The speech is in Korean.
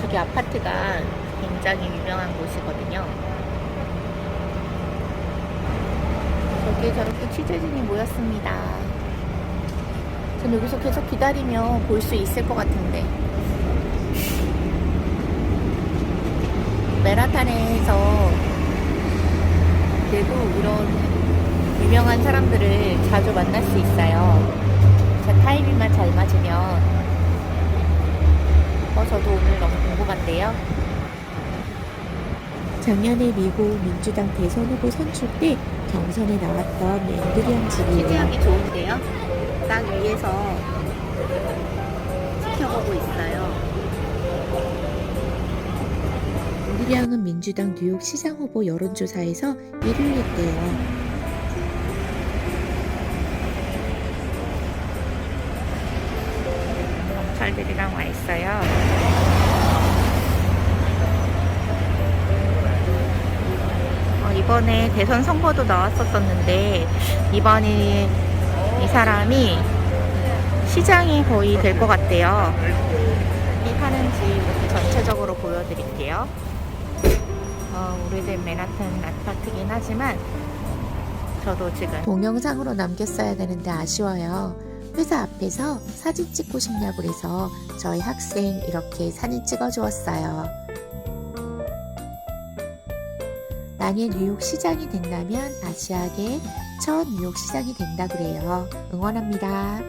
저기 아파트가 굉장히 유명한 곳이거든요. 저기 저렇게 취재진이 모였습니다. 전 여기서 계속 기다리면 볼수 있을 것 같은데. 메라탄에서 그래도 이런 유명한 사람들을 자주 만날 수 있어요. 제 타이밍만 잘 맞으면. 어, 저도 오늘 너무 궁금한데요. 작년에 미국 민주당 대선 후보 선출 때 경선에 나왔던 랜드리안 집이에요. 취재하기 좋은데요. 딱 위에서 랜드리안은 민주당 뉴욕 시장 후보 여론조사에서 1위를 했대요. 경찰들이랑 와 있어요. 어, 이번에 대선 선거도 나왔었었는데 이번에 이 사람이 시장이 거의 될 것 같대요. 이 하는지 전체적으로 보여드릴게요. 어, 오래된 맨하튼 아파트긴 하지만 저도 지금 동영상으로 남겼어야 되는데 아쉬워요. 회사 앞에서 사진 찍고 싶냐고 그래서 저희 학생 이렇게 사진 찍어 주었어요. 만약 뉴욕 시장이 된다면 아시아계 첫 뉴욕 시장이 된다 그래요. 응원합니다.